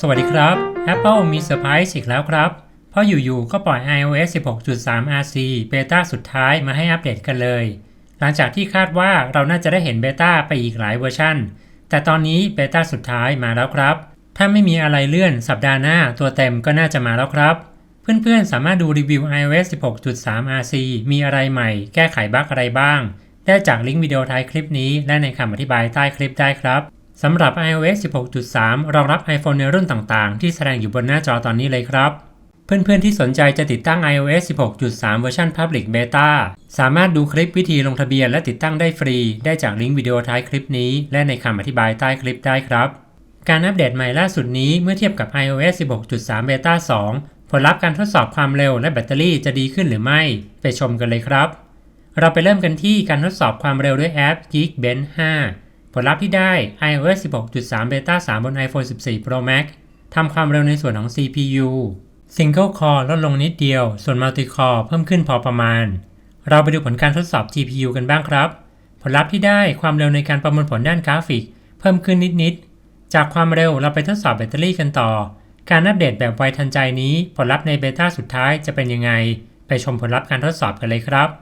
สวัสดีครับ Apple มีเซอร์ไพรส์อีกแล้วครับ เพราะอยู่ๆ ก็ปล่อย iOS 16.3 RC เบต้าสุดท้ายมาให้อัปเดตกันเลย หลังจากที่คาดว่าเราน่าจะได้เห็นเบต้าไปอีกหลายเวอร์ชันแต่ตอนนี้เบต้าสุดท้ายมาแล้วครับ ถ้าไม่มีอะไรเลื่อนสัปดาห์หน้าตัวเต็มก็น่าจะมาแล้วครับ เพื่อนๆ สามารถดูรีวิว iOS 16.3 RC มีอะไรใหม่ แก้ไขบั๊กอะไรบ้าง ได้จากลิงก์วิดีโอท้ายคลิปนี้และในคำอธิบายใต้คลิปได้ครับ สำหรับ iOS 16.3 รองรับ iPhone ในรุ่นต่างๆ ที่แสดงอยู่บนหน้าจอตอนนี้เลยครับ เพื่อนๆที่สนใจจะติดตั้ง iOS 16.3 เวอร์ชัน Public Beta สามารถดูคลิปวิธีลงทะเบียนและติดตั้งได้ฟรี ได้จากลิงก์วิดีโอท้ายคลิปนี้ และในคำอธิบายใต้คลิปได้ครับ การอัปเดตใหม่ล่าสุดนี้เมื่อเทียบกับ iOS 16.3 Beta 2 ผลลัพธ์การทดสอบความเร็วและแบตเตอรี่จะดีขึ้นหรือไม่ ไปชมกันเลยครับ เราไปเริ่มกันที่การทดสอบความเร็วด้วยแอป Geekbench 5 ผลลัพธ์ที่ได้ iOS 16.3 Beta 3 บน iPhone 14 Pro Max ทำความเร็วในส่วนของ CPU Single Core ลดลงนิดเดียว ส่วน Multi Core เพิ่มขึ้นพอประมาณ เราไปดูผลการทดสอบ GPU กันบ้างครับ ผลลัพธ์ที่ได้ความเร็วในการประมวลผลด้านกราฟิก เพิ่มขึ้นนิดๆ จากความเร็วเราไปทดสอบแบตเตอรี่กันต่อ การอัปเดตแบบไวทันใจนี้ ผลลัพธ์ในเบต้าสุดท้ายจะเป็นยังไง ไปชมผลลัพธ์การทดสอบกันเลยครับ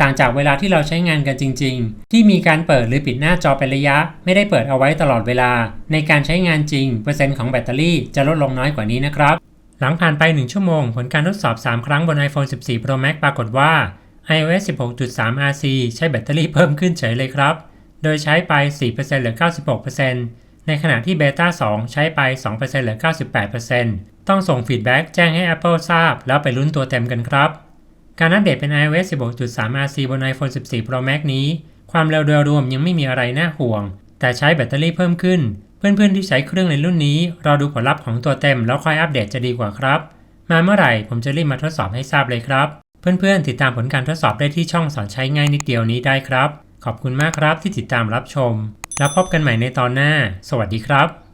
ต่างจากเวลาที่เราใช้งานกันจริง ๆ ที่มีการเปิดหรือปิดหน้าจอเป็นระยะ ไม่ได้เปิดเอาไว้ตลอดเวลา ในการใช้งานจริง เปอร์เซ็นต์ของแบตเตอรี่จะลดลงน้อยกว่านี้นะครับ หลังผ่านไป 1 ชั่วโมง ผลการทดสอบ 3 ครั้งบน iPhone 14 Pro Max ปรากฏว่า iOS 16.3 RC ใช้แบตเตอรี่เพิ่มขึ้นเฉยเลยครับ โดยใช้ไป 4%เหลือ 96%ในขณะที่เบต้า2 ใช้ไป 2%เหลือ 98%ต้องส่งฟีดแบ็กแจ้งให้ Apple ทราบ แล้วไปลุ้นตัวเต็มกันครับ การอัปเดตเป็น iOS 16.3 RC บน iPhone 14 Pro Max นี้ ความเร็วโดยรวมยังไม่มีอะไรน่าห่วง แต่ใช้แบตเตอรี่เพิ่มขึ้น เพื่อนๆที่ใช้เครื่องในรุ่นนี้รอดูผลลัพธ์ของตัวเต็มแล้วค่อยอัปเดตจะดีกว่าครับ มาเมื่อไหร่ผมจะรีบมาทดสอบให้ทราบเลยครับ เพื่อนๆติดตามผลการทดสอบได้ที่ช่องสอนใช้ง่ายนิดเดียวนี้ได้ครับ ขอบคุณมากครับที่ติดตามรับชม แล้วพบกันใหม่ในตอนหน้า สวัสดีครับ